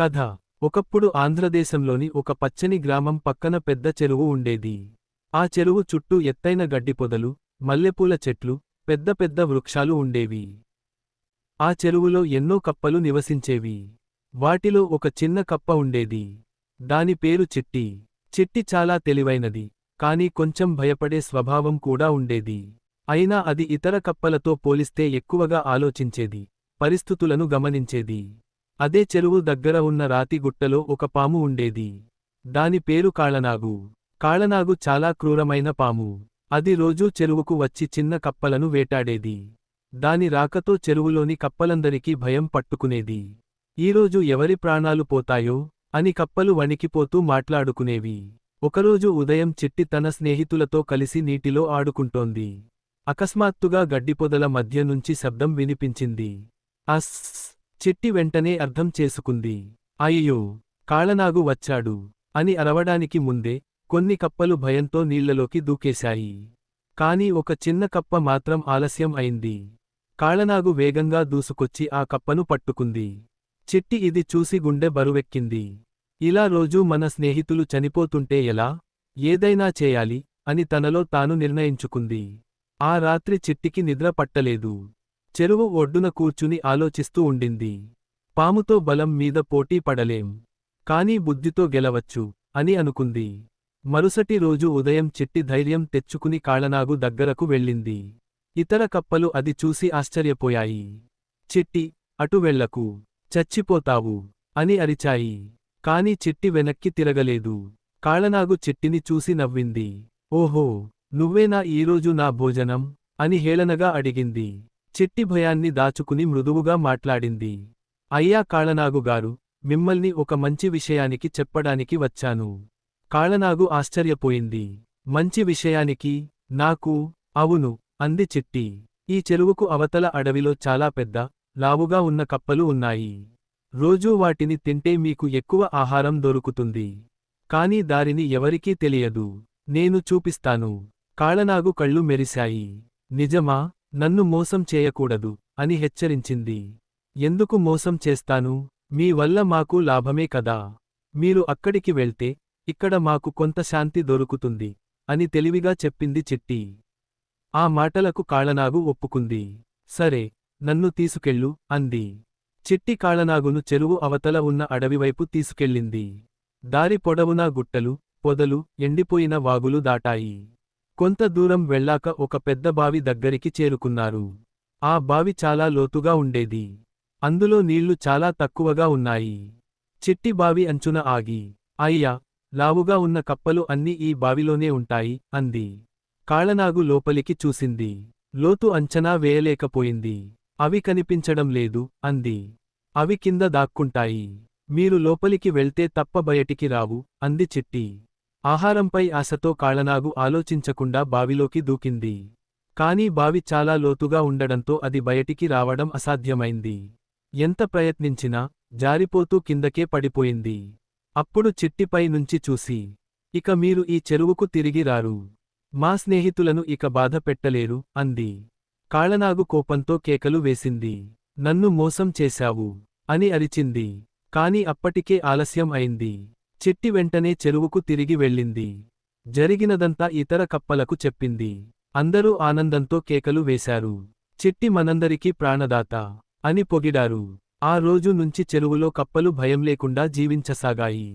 కథ. ఒకప్పుడు ఆంధ్రదేశంలోని ఒక పచ్చని గ్రామం పక్కన పెద్ద చెరువు ఉండేది. ఆ చెరువు చుట్టూ ఎత్తైన గడ్డిపొదలు మల్లెపూల చెట్లు పెద్ద పెద్ద వృక్షాలు ఉండేవి. ఆ చెరువులో ఎన్నో కప్పలు నివసించేవి. వాటిలో ఒక చిన్న కప్ప ఉండేది. దాని పేరు చిట్టి. చిట్టి చాలా తెలివైనది కాని కొంచెం భయపడే స్వభావం కూడా ఉండేది. అయినా అది ఇతర కప్పలతో పోలిస్తే ఎక్కువగా ఆలోచించేది పరిస్థితులను గమనించేది. అదే చెరువు దగ్గర ఉన్న రాతి గుట్టలో ఒక పాము ఉండేది. దాని పేరు కాళనాగు. కాళనాగు చాలా క్రూరమైన పాము. అది రోజూ చెరువుకు వచ్చి చిన్న కప్పలను వేటాడేది. దాని రాకతో చెరువులోని కప్పలందరికీ భయం పట్టుకునేది. ఈరోజు ఎవరి ప్రాణాలు పోతాయో అని కప్పలు వణికిపోతూ మాట్లాడుకునేవి. ఒకరోజు ఉదయం చిట్టి తన స్నేహితులతో కలిసి నీటిలో ఆడుకుంటోంది. అకస్మాత్తుగా గడ్డిపొదల మధ్య నుంచి శబ్దం వినిపించింది. అస్ చిట్టి వెంటనే అర్థం చేసుకుంది. అయ్యో కాళనాగు వచ్చాడు. అని అరవడానికి ముందే కొన్ని కప్పలు భయంతో నీళ్ళలోకి దూకేశాయి. కాని ఒక చిన్న కప్ప మాత్రం ఆలస్యం అయింది. కాళనాగు వేగంగా దూసుకొచ్చి ఆ కప్పను పట్టుకుంది. చిట్టి ఇది చూసి గుండె బరువెక్కింది. ఇలా రోజూ మన స్నేహితులు చనిపోతుంటే ఎలా? ఏదైనా చేయాలి అని తనలో తాను నిర్ణయించుకుంది. ఆ రాత్రి చిట్టికి నిద్ర పట్టలేదు. చెరువు ఒడ్డున కూర్చుని ఆలోచిస్తూ ఉండింది. పాముతో బలం మీద పోటీ పడలేం. కానీ బుద్ధితో గెలవచ్చు అని అనుకుంది. మరుసటి రోజు ఉదయం చిట్టి ధైర్యం తెచ్చుకుని కాళనాగు దగ్గరకు వెళ్ళింది. ఇతర కప్పలు అది చూసి ఆశ్చర్యపోయాయి. చిట్టి అటు వెళ్ళకు చచ్చిపోతావు అని అరిచాయి. కాని చిట్టి వెనక్కి తిరగలేదు. కాళనాగు చిట్టిని చూసి నవ్వింది. ఓహో నువ్వేనా ఈరోజు నా భోజనం? అని హేళనగా అడిగింది. చిట్టి భయాన్ని దాచుకుని మృదువుగా మాట్లాడింది. అయ్యా కాళనాగుగారు మిమ్మల్ని ఒక మంచి విషయానికి చెప్పడానికి వచ్చాను. కాళనాగు ఆశ్చర్యపోయింది. మంచి విషయానికి నాకు అవును అంది చిట్టి. ఈ చెరువుకు అవతల అడవిలో చాలా పెద్ద లావుగా ఉన్న కప్పలు ఉన్నాయి. రోజూ వాటిని తింటే మీకు ఎక్కువ ఆహారం దొరుకుతుంది. కాని దారిని ఎవరికీ తెలియదు. నేను చూపిస్తాను. కాళనాగు కళ్ళు మెరిశాయి. నిజమా? నన్ను మోసం చేయకూడదు అని హెచ్చరించింది. ఎందుకు మోసం చేస్తాను? మీ వల్ల మాకు లాభమే కదా. మీరు అక్కడికి వెళ్తే ఇక్కడ మాకు కొంత శాంతి దొరుకుతుంది అని తెలివిగా చెప్పింది చిట్టి. ఆ మాటలకు కాళనాగు ఒప్పుకుంది. సరే నన్ను తీసుకెళ్ళు అంది. చిట్టి కాళనాగును చెరువు అవతల ఉన్న అడవివైపు తీసుకెళ్ళింది. దారి పొడవునా గుట్టలు పొదలు ఎండిపోయిన వాగులు దాటాయి. కొంత దూరం వెళ్ళాక ఒక పెద్ద బావి దగ్గరికి చేరుకున్నారు. ఆ బావి చాలా లోతుగా ఉండేది. అందులో నీళ్ళు చాలా తక్కువగా ఉన్నాయి. చిట్టి బావి అంచున ఆగి అయ్యా లావుగా ఉన్న కప్పలు అన్నీ ఈ బావిలోనే ఉంటాయి అంది. కాళనాగు లోపలికి చూసింది. లోతు అంచనా వేయలేకపోయింది. అవి కనిపించడం లేదు అంది. అవి కింద దాక్కుంటాయి. మీరు లోపలికి వెళ్తే తప్ప బయటికి రావు అంది చిట్టి. ఆహారంపై ఆశతో కాళనాగు ఆలోచించకుండా బావిలోకి దూకింది. కాని బావి చాలా లోతుగా ఉండడంతో అది బయటికి రావడం అసాధ్యమైంది. ఎంత ప్రయత్నించినా జారిపోతూ కిందకే పడిపోయింది. అప్పుడు చిట్టిపై నుంచి చూసి ఇక మీరు ఈ చెరువుకు తిరిగి రారు. మా స్నేహితులను ఇక బాధ పెట్టలేరు అంది. కాళనాగు కోపంతో కేకలు వేసింది. నన్ను మోసం చేశావు అని అరిచింది. కాని అప్పటికే ఆలస్యం అయింది. చిట్టి వెంటనే చెరువుకు తిరిగి వెళ్ళింది. జరిగినదంతా ఇతర కప్పలకు చెప్పింది. అందరూ ఆనందంతో కేకలు వేశారు. చిట్టి మనందరికీ ప్రాణదాత అని పొగిడారు. ఆ రోజు నుంచి చెరువులో కప్పలు భయం లేకుండా జీవించసాగాయి.